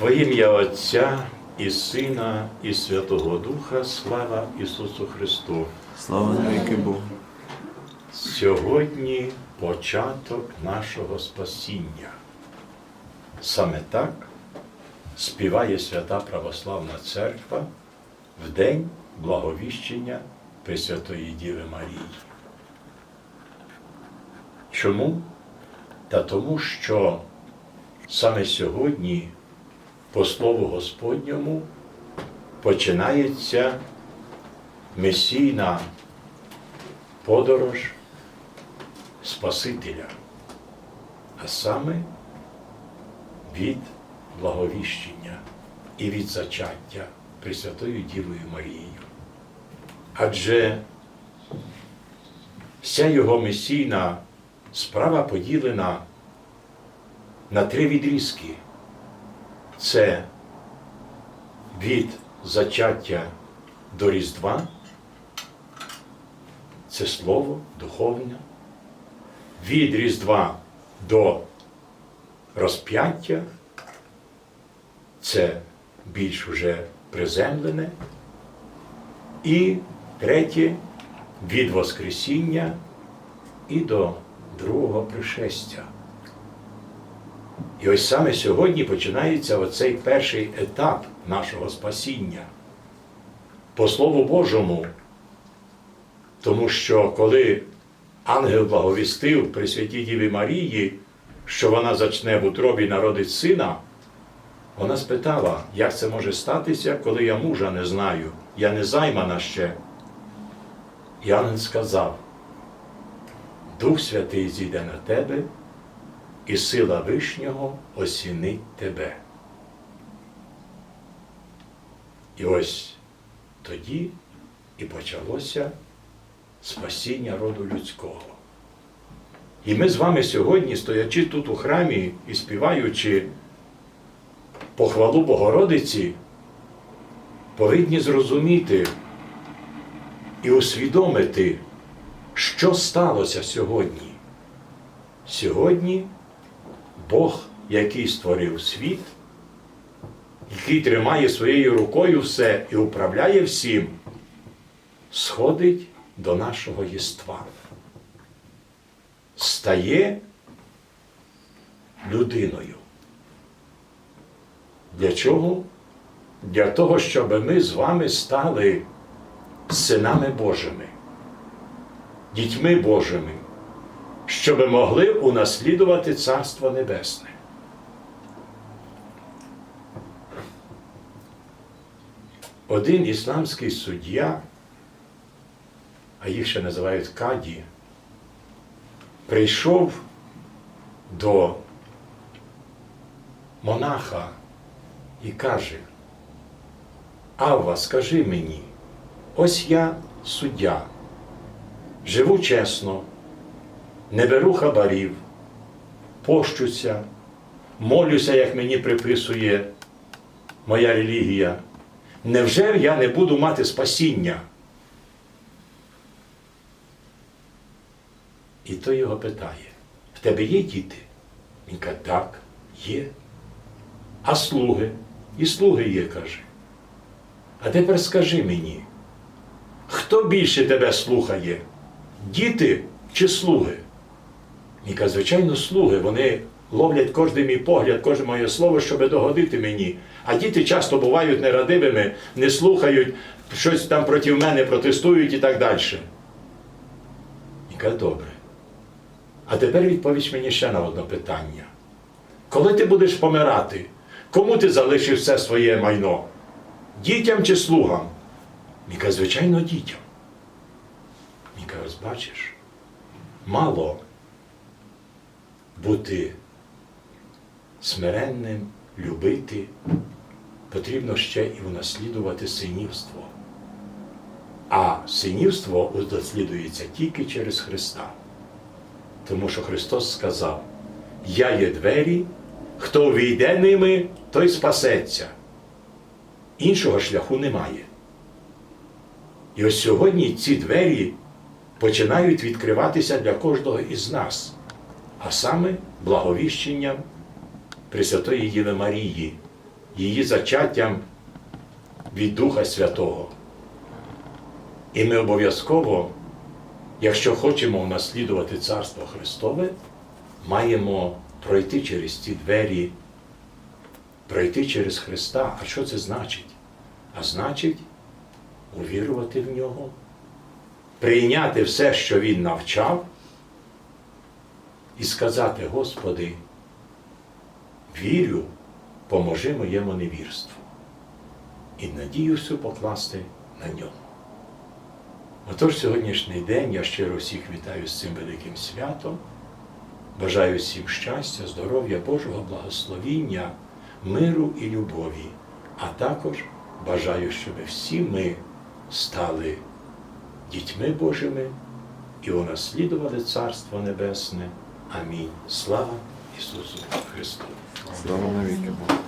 Во ім'я Отця і Сина, і Святого Духа, слава Ісусу Христу. Слава навіки Богу. Сьогодні початок нашого спасіння. Саме так співає Свята Православна Церква в день благовіщення Пресвятої Діви Марії. Чому? Та тому, що саме сьогодні, по Слову Господньому, починається месійна подорож Спасителя, а саме від благовіщення і від зачаття Пресвятою Дівою Марією. Адже вся його месійна справа поділена на три відрізки. Це від зачаття до Різдва, це слово духовне, від Різдва до розп'яття, це більш уже приземлене. І третє від Воскресіння і до другого пришестя. І ось саме сьогодні починається оцей перший етап нашого спасіння. По Слову Божому, тому що коли ангел благовістив при святій Діві Марії, що вона зачне в утробі народить сина, вона спитала, як це може статися, коли я мужа не знаю, я не займана ще. І ангел сказав, Дух Святий зійде на тебе, і сила Вишнього осінить тебе. І ось тоді і почалося спасіння роду людського. І ми з вами сьогодні, стоячи тут у храмі і співаючи похвалу Богородиці, повинні зрозуміти і усвідомити, що сталося сьогодні. Сьогодні Бог, який створив світ, який тримає своєю рукою все і управляє всім, сходить до нашого єства. Стає людиною. Для чого? Для того, щоб ми з вами стали синами Божими, дітьми Божими, щоб могли унаслідувати Царство Небесне. Один ісламський суддя, а їх ще називають Каді, прийшов до монаха і каже, Авва, скажи мені, ось я суддя, живу чесно, не беру хабарів, пощуся, молюся, як мені приписує моя релігія. Невже я не буду мати спасіння? І той його питає: в тебе є діти? Він каже, так, є. А слуги? І слуги є, каже. А тепер скажи мені, хто більше тебе слухає? Діти чи слуги? Каже, звичайно, слуги. Вони ловлять кожен мій погляд, кожне моє слово, щоб догодити мені. А діти часто бувають нерадивими, не слухають, щось там проти мене протестують і так далі. Каже, добре. А тепер відповідь мені ще на одне питання. Коли ти будеш помирати, кому ти залишиш все своє майно? Дітям чи слугам? Каже, звичайно, дітям. Каже, ось бачиш, мало бути смиренним, любити, потрібно ще і унаслідувати синівство. А синівство унаслідується тільки через Христа. Тому що Христос сказав: Я є двері, хто увійде ними, той спасеться. Іншого шляху немає. І ось сьогодні ці двері починають відкриватися для кожного із нас, а саме благовіщенням Пресвятої Діви Марії, її зачаттям від Духа Святого. І ми обов'язково, якщо хочемо унаслідувати Царство Христове, маємо пройти через ці двері, пройти через Христа. А що це значить? А значить, увірувати в нього, прийняти все, що Він навчав, і сказати, Господи, вірю, поможи моєму невірству. І надію всю покласти на ньому. Отож, сьогоднішній день я щиро всіх вітаю з цим великим святом. Бажаю всім щастя, здоров'я, Божого благословіння, миру і любові, а також бажаю, щоб всі ми стали дітьми Божими і унаслідували Царство Небесне. Амінь. Слава Ісусу Христу! Слава навіки Богу.